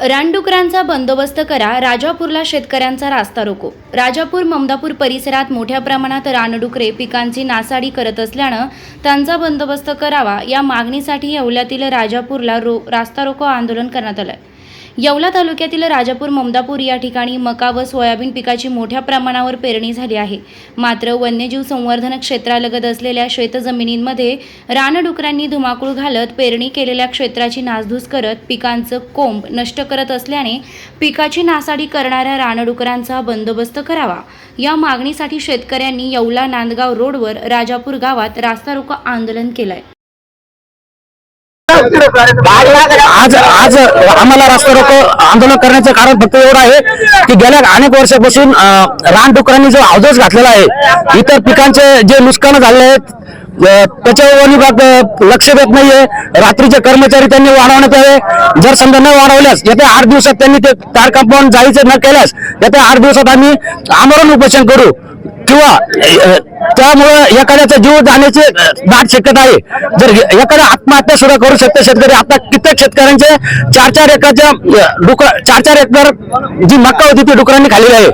रानडुकरांचा बंदोबस्त करा राजापूरला शेतकऱ्यांचा रास्ता रोको. राजापूर ममदापूर परिसरात मोठ्या प्रमाणात रानडुकरे पिकांची नासाडी करत असल्यानं त्यांचा बंदोबस्त करावा या मागणीसाठी येवल्यातील राजापूरला रो रास्ता रोको आंदोलन करण्यात आलं येवला तालुक्यातील राजापूर ममदापूर या ठिकाणी मका व सोयाबीन पिकाची मोठ्या प्रमाणावर पेरणी झाली आहे. मात्र वन्यजीव संवर्धन क्षेत्रालगत असलेल्या शेतजमिनींमध्ये रानडुकरांनी धुमाकूळ घालत पेरणी केलेल्या क्षेत्राची नासधूस करत पिकांचं कोंब नष्ट करत असल्याने पिकाची नासाडी करणाऱ्या रानडुकरांचा बंदोबस्त करावा. या मागणीसाठी शेतकऱ्यांनी येवला नांदगाव रोडवर राजापूर गावात रास्ता रोको आंदोलन केलंय. आज आज आम्हाला रास्ता रोको आंदोलन करण्याचं कारण फक्त एवढं आहे की गेल्या अनेक वर्षापासून अं, रानडुकरांनी जो अवजस घातलेला आहे इतर पिकांचे जे नुकसान झाले आहेत त्याच्यावर विभाग लक्ष देत नाहीये. रात्रीचे कर्मचारी त्यांनी वाढवण्यात यावे. जर समजा न वाढवल्यास येत्या आठ दिवसात त्यांनी ते तार कंपाऊंड जायचं न केल्यास येत्या आठ दिवसात आम्ही आमरण उपोषण करू. किंवा त्यामुळं एखाद्याचा जीव जाण्याची दाट शक्यता आहे. जर एखादा आत्महत्या सुद्धा करू शकते शेतकरी. आता कित्येक शेतकऱ्यांचे चार चार एकरच्या डुकर चार चार एकर जी मक्का होती ती डुकरांनी खाल्ली आहे.